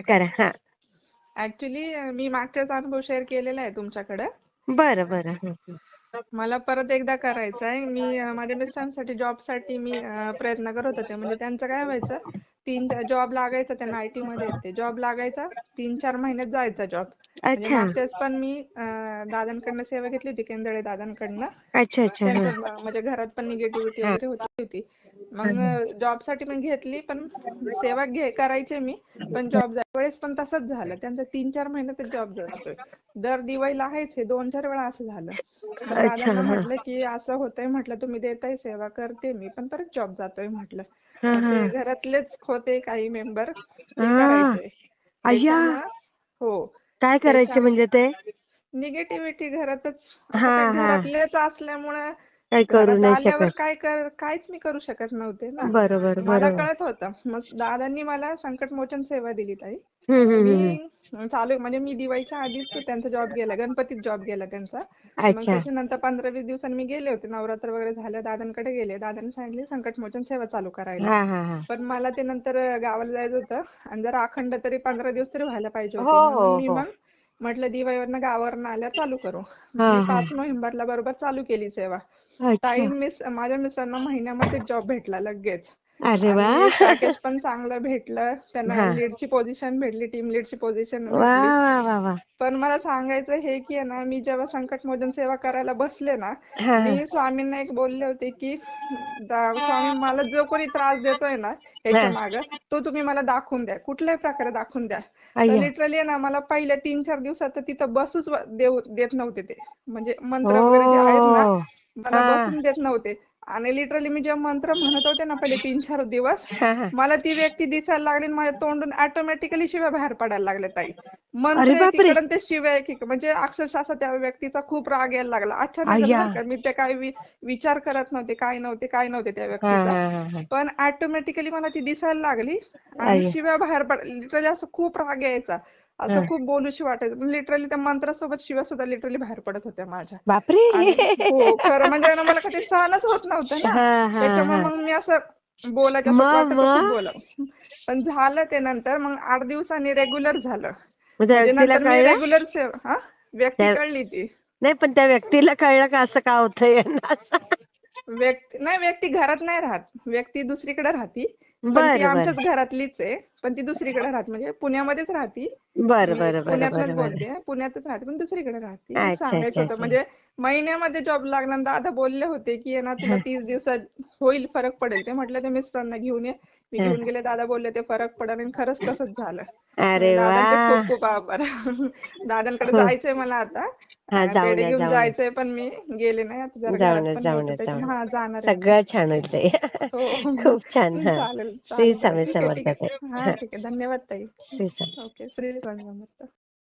करा हा. ऍक्च्युली मी मागच्याच अनुभव शेअर केलेला आहे तुमच्याकडे. बरं बरं. मला परत एकदा करायचं आहे. मी अं, माझ्या मिस्टरांसाठी जॉबसाठी मी अं, प्रयत्न करत होते. म्हणजे त्यांचं काय व्हायचं तीन जॉब लागायचा त्यांना आय टी मध्ये. आहेत ते जॉब लागायचा तीन चार महिन्यात जायचा जॉब म्हणजे अच्छा. मागच्याच पण मी अं, दादांकडनं सेवा घेतली होती केंदळे दादांकडनं. अच्छा अच्छा हं. त्यांचं म्हणजे घरात पण निगेटिव्हिटी वगैरे होती होती. मग जॉबसाठी पण घेतली पण सेवा घे करायचे मी. पण जॉब वेळेस पण तसंच झालं. त्यांचं तीन चार महिन्यात जॉब जातोय. दर दिवाळीला आहेच हे दोन चार वेळा असं झालं. दादांना म्हटलं की असं होतंय म्हटलं तुम्ही देताय सेवा करते मी पण परत जॉब जातोय म्हटलं. ते. घरातलेच होते काही मेंबर. हा. करायचे. अय्या. हो. काय करायचे म्हणजे ते? निगेटिव्हिटी घरातच. घरातलेच असल्यामुळं काही करू घरात नाही आल्यावर शकत. काय कर काहीच मी करू शकत नव्हते ना. बरोबर मला बरोबर. कळत होतं. मग दादांनी मला संकटमोचन सेवा दिली ताई. हम्म, हम्म, हम्म. मी चालू म्हणजे मी दिवाळीच्या आधीच त्यांचा जॉब गेला गणपतीत जॉब गेला त्यांचा. मग अच्छा. त्याच्यानंतर पंधरा वीस दिवसांनी मी गेले होते. नवरात्र वगैरे झालं दादांकडे गेले. दादांनी सांगितले संकटमोचन सेवा चालू करायला. हा हा हा. पण मला ते नंतर गावाला जायचं होतं. आणि जरा अखंड तरी पंधरा दिवस तरी व्हायला पाहिजे हो, होते. हो, म्हणून मी हो. मग म्हटलं दिवाळीवरनं गावावरनं आल्यावर चालू करू. मी. पाच नोव्हेंबरला बरोबर चालू केली सेवा. ताई मिस माझ्या मिस्टरांना महिन्यामध्ये जॉब भेटला लगेच. अरे वा पॅकेज पण चांगलं भेटलं त्यांना. लीडची पोझिशन भेटली टीम लीडची पोझिशन भेटली पण मला सांगायचं हे की ना मी जेव्हा संकटमोचन सेवा करायला बसले ना. मी स्वामींना एक बोलले होते की दा- स्वामी मला जो कोणी त्रास देतोय ना याच्या माग तो तुम्ही मला दाखवून द्या कुठल्याही प्रकारे दाखवून द्या. लिटरली ना मला पहिल्या तीन चार दिवसात तर तिथं बसूच देऊ देत नव्हते ते म्हणजे मंत्र वगैरे जे आहेत ना. मला. बसून देत नव्हते आणि लिटरली मी जेव्हा मंत्र म्हणत होते ना पहिले तीन चार दिवस. मला ती व्यक्ती दिसायला लागली आणि माझ्या तोंडून ऑटोमॅटिकली शिव्या बाहेर पडायला लागल्या ताई मंत्र ते शिव्या एकीकडे म्हणजे अक्षरशः असं त्या व्यक्तीचा खूप राग यायला लागला का मी ते काय विचार करत नव्हते काय नव्हते काय नव्हते त्या व्यक्तीचा. पण ऑटोमॅटिकली मला ती दिसायला लागली आणि. शिव्या बाहेर पड लिटरली असं खूप राग यायचा. असं खूप बोलूशी वाटायचं. लिटरली त्या मंत्रासोबत शिव्या सुद्धा लिटरली बाहेर पडत होत्या माझ्या. बापरे! हो खरं म्हणजे मला कधी सहनच होत नव्हतं ना. त्याच्यामुळे. मग मी असं बोलायचं बोला पण झालं ते नंतर मग आठ दिवसांनी रेग्युलर झालं. म्हणजे व्यक्तीला नंतर मी रेग्युलर सेवा हा? व्यक्ती कळली ती. नाही पण त्या व्यक्तीला कळलं का असं का होतंय? व्यक्ती नाही व्यक्ती घरात नाही राहत. व्यक्ती दुसरीकडे राहती. पण ती बरं, आमच्याच. घरातलीच आहे. पण ती दुसरीकडे राहते. म्हणजे पुण्यामध्येच राहती. बरं मी बरं बरं पुण्यातलंच बरं बरं. बोलते. पुण्यातच राहते पण दुसरीकडे राहते. अच्छा, हे सांगायचं अच्छा, होतं. अच्छा. म्हणजे महिन्यामध्ये जॉब लागला आणि दादा बोलले होते की ना तुला तीस दिवसात होईल फरक पडेल. ते म्हटलं ते मिस्टरांना घेऊन ये. मी हा. घेऊन गेले दादा बोलले ते फरक पडेल आणि खरंच तसंच झालं. अरे दादांचे वा. खूप खूप आभार. दादांकडे हो. जायचंय मला आता. हा अं, जाऊन पेढे या घेऊन जाऊन जायचंय पण मी गेले नाही आता जरा जाऊन घरात. या पण जाऊन होतं या जाऊन त्याच्यामुळे या. हा जाणार आहे. सगळं छान हो. खूप छान हा. चालेल श्री चालेल. स्वामी ठीक आहे ठीक समर्थ आहे ठीक आहे. धन्यवाद ताई. श्री स्वामी ओके श्री स्वामी समर्थ.